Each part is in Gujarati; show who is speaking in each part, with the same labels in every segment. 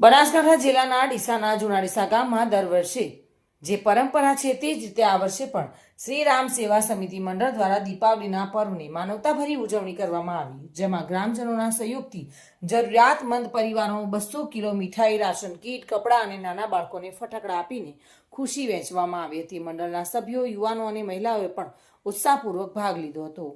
Speaker 1: બનાસકાંઠા જિલ્લાના ડીસાના જૂના ગામમાં દર વર્ષે જે પરંપરા છે તે જ રીતે આ વર્ષે પણ શ્રી રામ સેવા સમિતિ મંડળ દ્વારા દીપાવલીના પર્વની માનવતાભરી ઉજવણી કરવામાં આવી. જેમાં ગ્રામજનોના સહયોગથી જરૂરિયાતમંદ પરિવારો બસો કિલો મીઠાઈ, રાશન કીટ, કપડાં અને નાના બાળકોને ફટાકડા આપીને ખુશી વહેંચવામાં આવી. હતી મંડળના સભ્યો, યુવાનો અને મહિલાઓએ પણ ઉત્સાહપૂર્વક ભાગ લીધો હતો.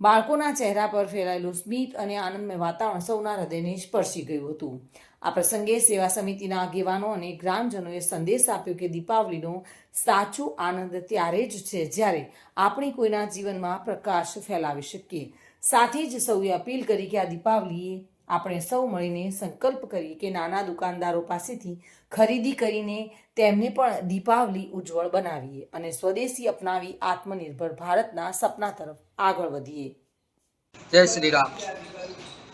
Speaker 1: બાળકોના ચહેરા પર ફેલાયેલું સ્મિત અને આનંદમય વાતાવરણ સૌના હૃદયને સ્પર્શી ગયું હતું. આ પ્રસંગે સેવા સમિતિના આગેવાનો અને ગ્રામજનોએ સંદેશ આપ્યો કે દીપાવલીનો સાચો આનંદ ત્યારે જ છે જ્યારે આપણે કોઈના જીવનમાં પ્રકાશ ફેલાવી શકીએ. સાથે જ સૌએ અપીલ કરી કે આ દીપાવલીએ આપણે સૌ મળીને સંકલ્પ કરીએ કે નાના દુકાનદારો પાસેથી ખરીદી કરીને તેમને પણ દીપાવલી ઉજ્જવળ બનાવીએ અને સ્વદેશી અપનાવી આત્મનિર્ભર ભારતના સપના તરફ આગળ વધીએ.
Speaker 2: જય શ્રી રામ.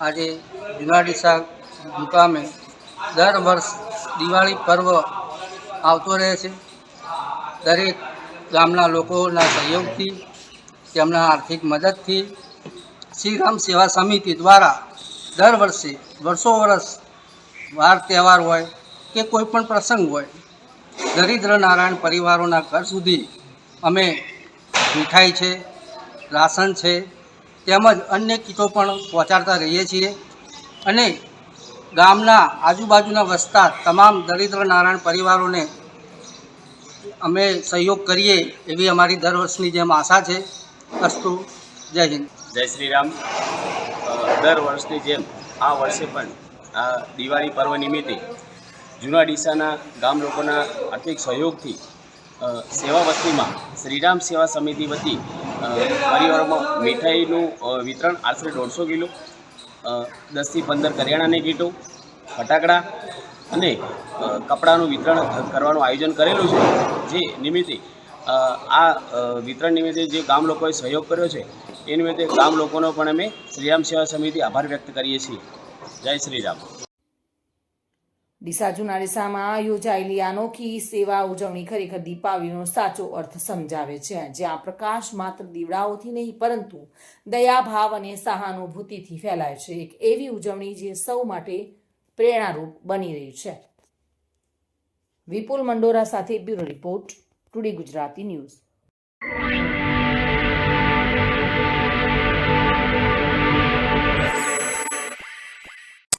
Speaker 2: આજે દિવાળી શાક મુકામે દર વર્ષ દિવાળી પર્વ આવતો રહે છે. દરેક ગામના લોકોના સહયોગથી તેમના આર્થિક મદદથી શ્રીરામ સેવા સમિતિ દ્વારા દર વર્ષે, વર્ષો વર્ષ વાર તહેવાર હોય કે કોઈ પણ પ્રસંગ હોય, દરિદ્ર નારાયણ પરિવારોના ઘર સુધી અમે મીઠાઈ છે, રાશન છે, તેમજ અન્ય કીટો પણ પહોંચાડતા રહીએ છીએ. અને ગામના આજુબાજુના વસતા તમામ દરિદ્ર નારાયણ પરિવારોને અમે સહયોગ કરીએ એવી અમારી દર વર્ષની જેમ આશા છે. અસ્તુ. જય હિન્દ.
Speaker 3: જય શ્રી રામ. દર વર્ષની જેમ આ વર્ષે પણ આ દિવાળી પર્વ નિમિત્તે જૂના ડીસાના ગામ લોકોના આર્થિક સહયોગથી સેવા વસ્તીમાં શ્રીરામ સેવા સમિતિ વતી પરિવારોમાં મીઠાઈનું વિતરણ આશરે દોઢસો કિલો દસથી પંદર કરિયાણાની કીટો, ફટાકડા અને કપડાનું વિતરણ કરવાનું આયોજન કરેલું છે. જે નિમિત્તે આ વિતરણ નિમિત્તે જે ગામ લોકોએ સહયોગ કર્યો છે, એ નિમિત્તે ગામ લોકોનો પણ અમે શ્રીરામ સેવા સમિતિ આભાર વ્યક્ત કરીએ છીએ. જય શ્રી રામ
Speaker 1: ડીસા જુના ડીસામાં યોજાયેલી અનોખી સેવા ઉજવણી ખરેખર દીપાવલીનો સાચો અર્થ સમજાવે છે. જ્યાં પ્રકાશ માત્ર દીવડાઓથી નહીં, પરંતુ દયાભાવ અને સહાનુભૂતિથી ફેલાય છે. એક એવી ઉજવણી જે સૌ માટે પ્રેરણારૂપ બની રહી છે. વિપુલ મંડોરા સાથે bureau report. Today Gujarati news